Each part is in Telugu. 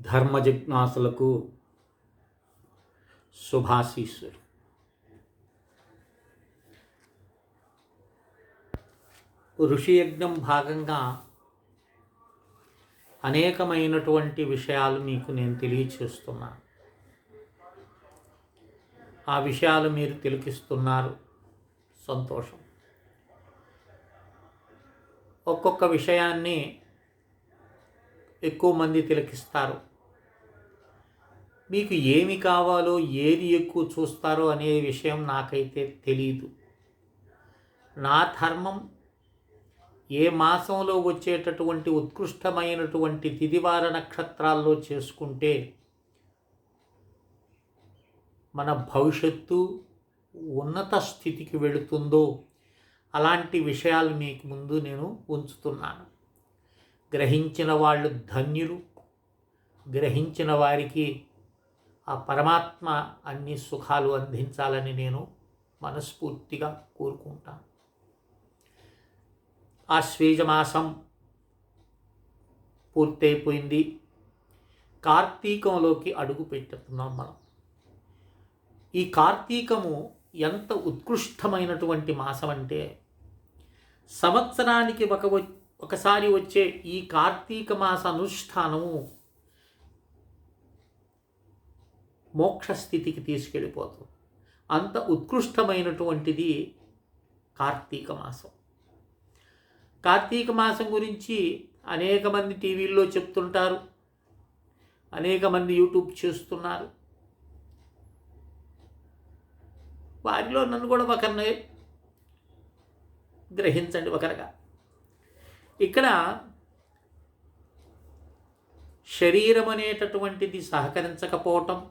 ధర్మ జిజ్ఞాసులకు శుభాశీస్సులు. ఋషియజ్ఞం భాగంగా అనేకమైనటువంటి విషయాలు మీకు నేను తెలియచేస్తున్నాను. ఆ విషయాలు మీరు తిలకిస్తున్నారు. సంతోషం. ఒక్కొక్క విషయాన్ని ఎక్కువ మంది తిలకిస్తారు. మీకు ఏమి కావాలో ఏది ఎక్కువ చూస్తారో అనే విషయం నాకైతే తెలియదు నా ధర్మం ఏ మాసంలో వచ్చేటటువంటి ఉత్కృష్టమైనటువంటి తిదివార నక్షత్రాల్లో చేసుకుంటే మన భవిష్యత్తు ఉన్నత స్థితికి వెళుతుందో అలాంటి విషయాలు మీకు ముందు నేను ఉంచుతున్నాను. గ్రహించిన వాళ్ళు ధన్యులు. గ్రహించిన వారికి ఆ పరమాత్మ అన్ని సుఖాలు అందించాలని నేను మనస్ఫూర్తిగా కోరుకుంటాను. ఆ శ్వేజమాసం పూర్తయిపోయింది. కార్తీకంలోకి అడుగు పెట్టుతున్నాం మనం. ఈ కార్తీకము ఎంత ఉత్కృష్టమైనటువంటి మాసం అంటే సంవత్సరానికి ఒక ఒకసారి వచ్చే ఈ కార్తీక మాస అనుష్ఠానము మోక్ష స్థితికి తీసుకెళ్ళిపోతుంది అంత ఉత్కృష్టమైనటువంటిది కార్తీక మాసం. కార్తీక మాసం గురించి అనేక మంది టీవీల్లో చెప్తుంటారు. అనేక మంది యూట్యూబ్ చేస్తున్నారు. వారిలో నన్ను కూడా ఒకరిని గ్రహించండి ఒకరిగా. ఇక్కడ శరీరం అనేటటువంటిది సహకరించకపోవటం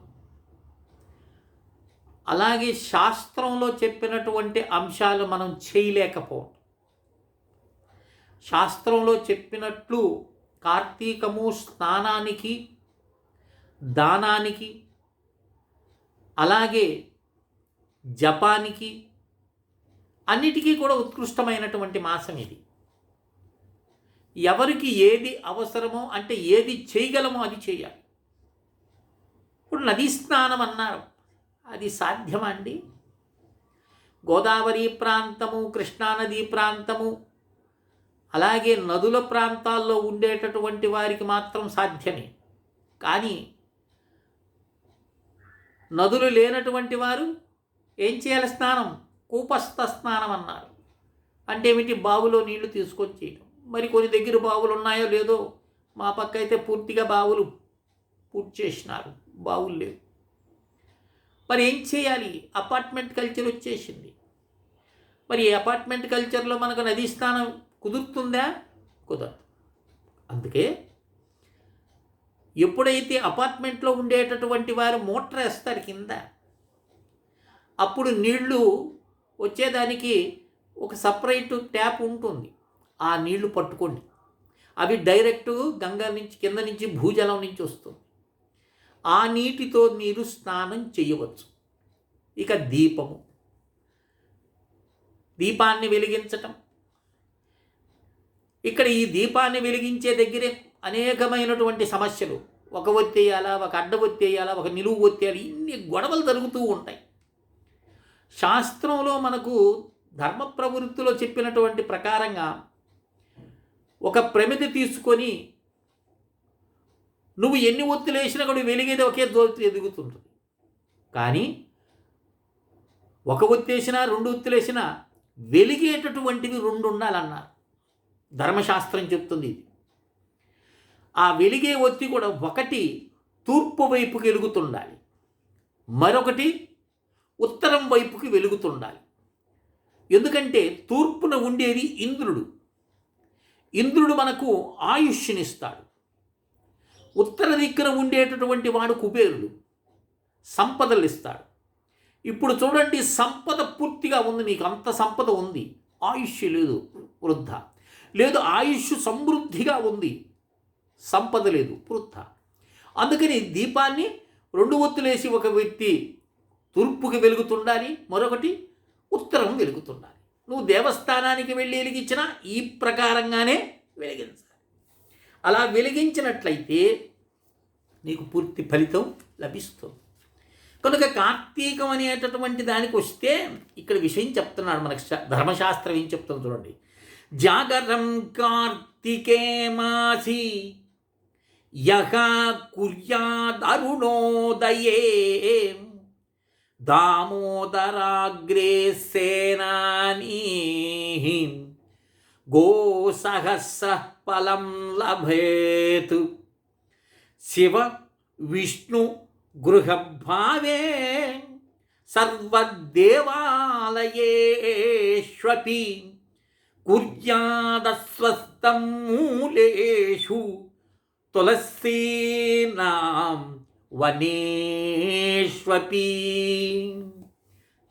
అలాగే శాస్త్రంలో చెప్పినటువంటి అంశాలు మనం చేయలేకపోవటం. శాస్త్రంలో చెప్పినట్లు కార్తీకము స్నానానికి దానానికి అలాగే జపానికి అన్నిటికీ కూడా ఉత్కృష్టమైనటువంటి మాసం ఇది. ఎవరికి ఏది అవసరమో అంటే ఏది చేయగలమో అది చేయాలి. ఇప్పుడు నదీ స్నానం అన్నారు. అది సాధ్యమా అండి గోదావరి ప్రాంతము కృష్ణానదీ ప్రాంతము అలాగే నదుల ప్రాంతాల్లో ఉండేటటువంటి వారికి మాత్రం సాధ్యమే. కానీ నదులు లేనటువంటి వారు ఏం చేయాలి? స్నానం కూపస్థ స్నానం అన్నారు. అంటే ఏమిటి? బావులో నీళ్ళు తీసుకొని చేయడం మరి కొన్ని దగ్గర బావులు ఉన్నాయో లేదో మా పక్క అయితే పూర్తిగా బావులు పూర్తి చేసినారు. బావులు లేవు. మరి ఏం చేయాలి? అపార్ట్మెంట్ కల్చర్ వచ్చేసింది. మరి ఈ అపార్ట్మెంట్ కల్చర్లో మనకు నదీ స్థానం కుదురుతుందా? కుదరదు. అందుకే ఎప్పుడైతే అపార్ట్మెంట్లో ఉండేటటువంటి వారు మోటార్ వేస్తారు కింద అప్పుడు నీళ్ళు వచ్చేదానికి ఒక సపరేట్ ట్యాప్ ఉంటుంది. ఆ నీళ్ళు పట్టుకోండి. అవి డైరెక్ట్ గంగా నుంచి కింద నుంచి భూజలం నుంచి వస్తుంది. ఆ నీటితో మీరు స్నానం చేయవచ్చు. ఇక దీపము. దీపాన్ని వెలిగించటం. ఇక్కడ ఈ దీపాన్ని వెలిగించే దగ్గరే అనేకమైనటువంటి సమస్యలు. ఒక ఒత్తేయాలా ఒక అడ్డ ఒత్తేయాలా ఒక నిలువు ఒత్తేయాలి ఇన్ని గొడవలు జరుగుతూ ఉంటాయి. శాస్త్రంలో మనకు ధర్మ ప్రవృత్తిలో చెప్పినటువంటి ప్రకారంగా ఒక ప్రమిది తీసుకొని నువ్వు ఎన్ని ఒత్తులు వేసినా కూడా వెలిగేది ఒకే దోతి ఎదుగుతుంటుంది. కానీ ఒక ఒత్తి వేసినా రెండు ఒత్తులు వేసినా వెలిగేటటువంటివి రెండు ఉండాలన్నారు. ధర్మశాస్త్రం చెప్తుంది ఇది. ఆ వెలిగే ఒత్తి కూడా ఒకటి తూర్పు వైపుకి వెలుగుతుండాలి. మరొకటి ఉత్తరం వైపుకి వెలుగుతుండాలి. ఎందుకంటే తూర్పున ఉండేది ఇంద్రుడు. ఇంద్రుడు మనకు ఆయుష్నిస్తాడు. ఉత్తర దిక్కున ఉండేటటువంటి వాడు కుబేరుడు. సంపదలు ఇస్తాడు. ఇప్పుడు చూడండి సంపద పూర్తిగా ఉంది నీకు అంత సంపద ఉంది. ఆయుష్ లేదు వృద్ధ. లేదు ఆయుష్ సమృద్ధిగా ఉంది. సంపద లేదు వృద్ధ. అందుకని దీపాన్ని రెండు ఒత్తులేసి ఒక వ్యక్తి తూర్పుకి వెలుగుతుండాలి మరొకటి ఉత్తరం వెలుగుతుండాలి. నువ్వు దేవస్థానానికి వెళ్ళి వెలిగించినా ఈ ప్రకారంగానే వెలిగించాలి. అలా వెలిగించినట్లయితే నీకు పూర్తి ఫలితం లభిస్తుంది. కనుక కార్తీకం అనేటటువంటి దానికి వస్తే ఇక్కడ విషయం చెప్తున్నాడు మనకు ధర్మశాస్త్రం ఏం చెప్తుంది చూడండి. జాగరం కార్తికే మాసి యహ కుర్యాదరుణోదయే దామోదరాగ్రే సేనానీ గోసహస్ర ఫలం లభేతు. శివ విష్ణు గృహభావే సర్వదేవాలయేష్వపి కుర్యాదస్వస్థం మూలేషు తులసీనాం వనేష్వపి.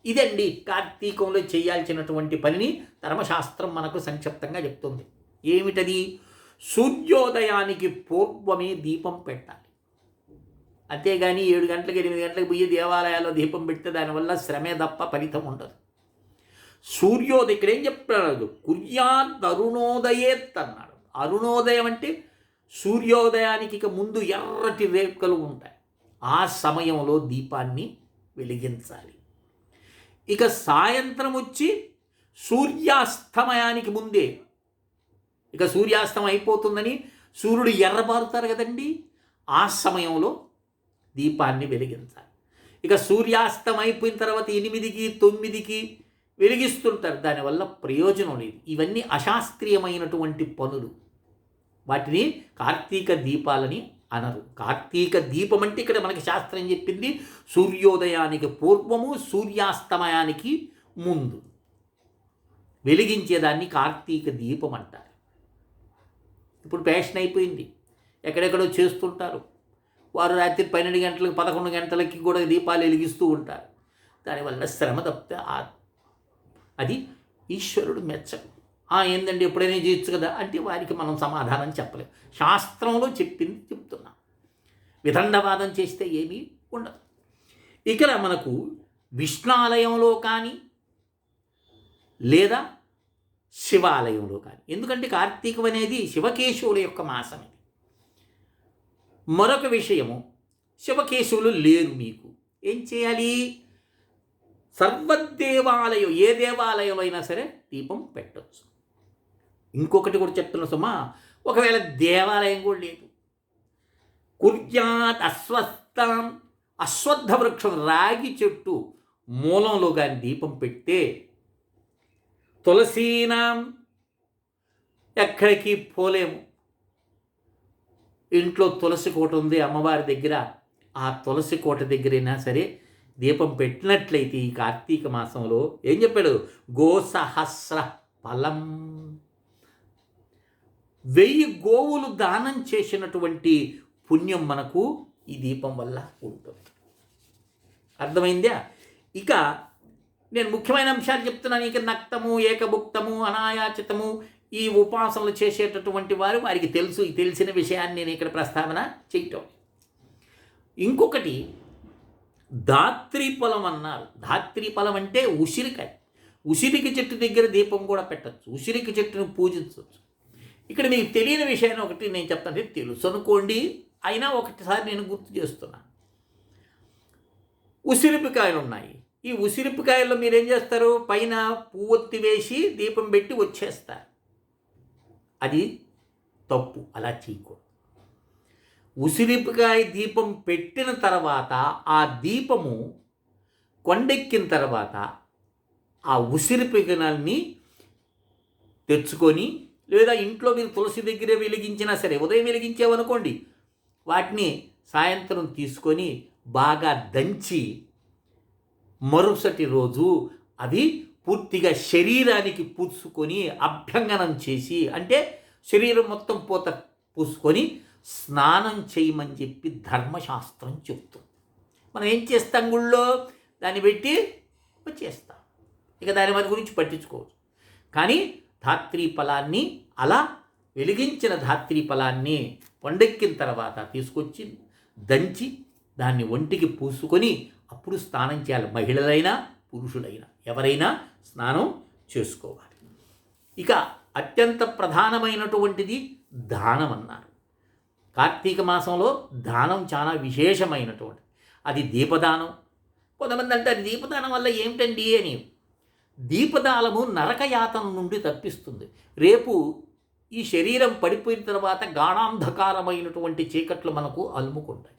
ఇదండి కార్తీకంలో చేయాల్సినటువంటి పనిని ధర్మశాస్త్రం మనకు సంక్షిప్తంగా చెప్తుంది. ఏమిటది? సూర్యోదయానికి పూర్వమే దీపం పెట్టాలి. అంతేగాని ఏడు గంటలకు ఎనిమిది గంటలకు పోయి దేవాలయాల్లో దీపం పెడితే దానివల్ల శ్రమే తప్ప ఫలితం ఉండదు. సూర్యోదయం ఇక్కడ ఏం చెప్తున్నాడు కుర్యాత్ అరుణోదయేత్ అన్నాడు అరుణోదయం అంటే సూర్యోదయానికి ఇక ముందు ఎర్రటి రేఖలు ఉంటాయి. ఆ సమయంలో దీపాన్ని వెలిగించాలి. ఇక సాయంత్రం వచ్చి సూర్యాస్తమయానికి ముందే ఇక సూర్యాస్తం అయిపోతుందని సూర్యుడు ఎర్రబారుతారు కదండి. ఆ సమయంలో దీపాన్ని వెలిగించాలి. ఇక సూర్యాస్తం అయిపోయిన తర్వాత ఎనిమిదికి తొమ్మిదికి వెలిగిస్తుంటారు. దానివల్ల ప్రయోజనం లేదు. ఇవన్నీ అశాస్త్రీయమైనటువంటి పనులు. వాటిని కార్తీక దీపాలని అనరు. కార్తీక దీపం అంటే ఇక్కడ మనకి శాస్త్రం చెప్పింది సూర్యోదయానికి పూర్వము సూర్యాస్తమయానికి ముందు. వెలిగించేదాన్ని కార్తీక దీపం అంటారు. ఇప్పుడు ఫ్యాషన్ అయిపోయింది. ఎక్కడెక్కడో చేస్తుంటారు. వారు రాత్రి పన్నెండు గంటలకు పదకొండు గంటలకి కూడా దీపాలు వెలిగిస్తూ ఉంటారు. దానివల్ల శ్రమ తప్పితే అది ఈశ్వరుడు మెచ్చడు ఏందండి? ఎప్పుడైనా చేయొచ్చు కదా? అంటే వారికి మనం సమాధానం చెప్పలేము శాస్త్రంలో చెప్పింది చెప్తున్నాం. విదండవాదం చేస్తే ఏమీ ఉండదు. ఇక్కడ మనకు విష్ణాలయంలో కానీ లేదా శివాలయంలో కానీ. ఎందుకంటే కార్తీకం అనేది శివకేశవుల యొక్క మాసం ఇది. మరొక విషయము శివకేశవులు లేరు మీకు. ఏం చేయాలి? సర్వదేవాలయం ఏ దేవాలయంలో అయినా సరే దీపం పెట్టవచ్చు ఇంకొకటి కూడా చెప్తున్న సుమా ఒకవేళ దేవాలయం కూడా లేదు. కుర్యాత్ అస్వస్థం అశ్వత్థ వృక్షం రాగి చెట్టు మూలంలో కానీ దీపం పెడితే తులసీనాం ఎక్కడికి పోలేము. ఇంట్లో తులసి కోట ఉంది అమ్మవారి దగ్గర. ఆ తులసి కోట దగ్గరైనా సరే దీపం పెట్టినట్లయితే ఈ కార్తీక మాసంలో ఏం చెప్పాడు? గోసహస్ర ఫలం. వెయ్యి గోవులు దానం చేసినటువంటి పుణ్యం మనకు ఈ దీపం వల్ల ఉంటుంది. అర్థమైందా? ఇక నేను ముఖ్యమైన అంశాలు చెప్తున్నాను. ఇక నక్తము ఏకభుక్తము అనాయాచితము ఈ ఉపాసనలు చేసేటటువంటి వారు వారికి తెలుసు. తెలిసిన విషయాన్ని నేను ఇక్కడ ప్రస్తావన చేయటం. ఇంకొకటి ధాత్రి పొలం అన్నారు. ధాత్రి పొలం అంటే ఉసిరికాయ. ఉసిరికి చెట్టు దగ్గర దీపం కూడా పెట్టచ్చు. ఉసిరికి చెట్టును పూజించవచ్చు ఇక్కడ మీకు తెలియని విషయాన్ని ఒకటి నేను చెప్తాను. తెలుసు అనుకోండి. అయినా ఒకటిసారి నేను గుర్తు చేస్తున్నా. ఉసిరిపికాయలు ఉన్నాయి ఈ ఉసిరిపికాయల్లో మీరు ఏం చేస్తారు? పైన పువ్వొత్తి వేసి దీపం పెట్టి వచ్చేస్తారు. అది తప్పు. అలా చేయకూడదు. ఉసిరిపికాయ దీపం పెట్టిన తర్వాత ఆ దీపము కొండెక్కిన తర్వాత ఆ ఉసిరిపికనల్ని తెచ్చుకొని లేదా ఇంట్లో మీరు తులసి దగ్గరే వెలిగించినా సరే ఉదయం వెలిగించామనుకోండి వాటిని సాయంత్రం తీసుకొని బాగా దంచి మరుసటి రోజు అది పూర్తిగా శరీరానికి పూసుకొని అభ్యంగనం చేసి అంటే శరీరం మొత్తం పూత పూసుకొని స్నానం చేయమని చెప్పి ధర్మశాస్త్రం చెప్తుంది. మనం ఏం చేస్తాం గుళ్ళో? దాన్ని పెట్టి చేస్తాం ఇక దాని మన గురించి పట్టించుకోవచ్చు. కానీ ధాత్రీ ఫలాన్ని అలా వెలిగించిన ధాత్రీ ఫలాన్ని పండెక్కిన తర్వాత తీసుకొచ్చి దంచి దాన్ని ఒంటికి పూసుకొని అప్పుడు స్నానం చేయాలి. మహిళలైనా పురుషులైనా. ఎవరైనా స్నానం చేసుకోవాలి. ఇక అత్యంత ప్రధానమైనటువంటిది దానం అన్నారు. కార్తీక మాసంలో దానం చాలా విశేషమైనటువంటి. అది దీపదానం. కొంతమంది అంటారు దీపదానం వల్ల ఏమిటండి? అని. దీపదానము నరకయాతన నుండి తప్పిస్తుంది. రేపు ఈ శరీరం పడిపోయిన తర్వాత గాఢాంధకారమైనటువంటి చీకట్లు మనకు అలుముకుంటాయి.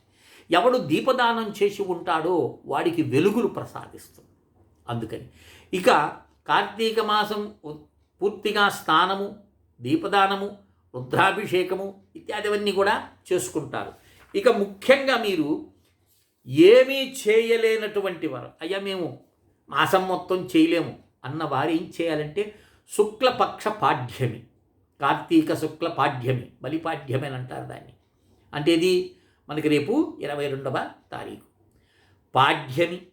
ఎవడు దీపదానం చేసి ఉంటాడో వాడికి వెలుగులు ప్రసాదిస్తుంది. అందుకని ఇక కార్తీక మాసం పూర్తిగా స్నానము దీపదానము రుద్రాభిషేకము ఇత్యాదివన్నీ కూడా చేసుకుంటారు. ఇక ముఖ్యంగా మీరు ఏమీ చేయలేనటువంటి వారు అయ్యా మేము మాసం మొత్తం చేయలేము అన్న వారు ఏం చేయాలంటే శుక్లపక్ష పాఠ్యమి కార్తీక శుక్ల పాఠ్యమి బలిపాఠ్యమి అని అంటారు దాన్ని. అంటే ఇది మనకి రేపు ఇరవై రెండవ తారీఖు. పాఠ్యమి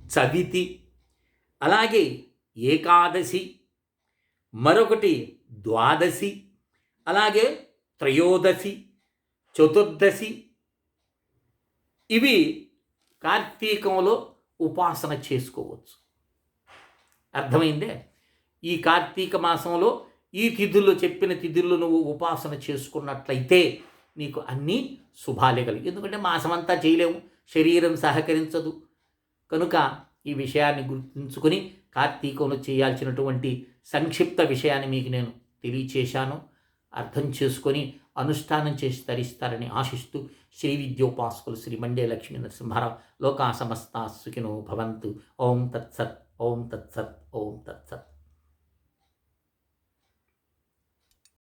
చవితి అలాగే ఏకాదశి మరొకటి ద్వాదశి అలాగే త్రయోదశి చతుర్దశి. ఇవి కార్తీకంలో ఉపాసన చేసుకోవచ్చు. అర్థమైందే? ఈ కార్తీక మాసంలో ఈ తిథుల్లో చెప్పిన తిథుల్లో నువ్వు ఉపాసన చేసుకున్నట్లయితే నీకు అన్నీ శుభాలే కలిగి. ఎందుకంటే మాసమంతా చేయలేము శరీరం సహకరించదు. కనుక ఈ విషయాన్ని గుర్తుంచుకొని కార్తీకంలో చేయాల్సినటువంటి సంక్షిప్త విషయాన్ని మీకు నేను తెలియచేశాను. అర్థం చేసుకొని అనుష్ఠానం చేసి తరిస్తారని ఆశిస్తూ శ్రీ విద్యోపాసకులు శ్రీ మండే లక్ష్మీ నరసింహారావు లోకా సమస్తా సుఖినో భవంతు. ఓం తత్సత్ ఓం తత్సత్ ఓం తత్సత్.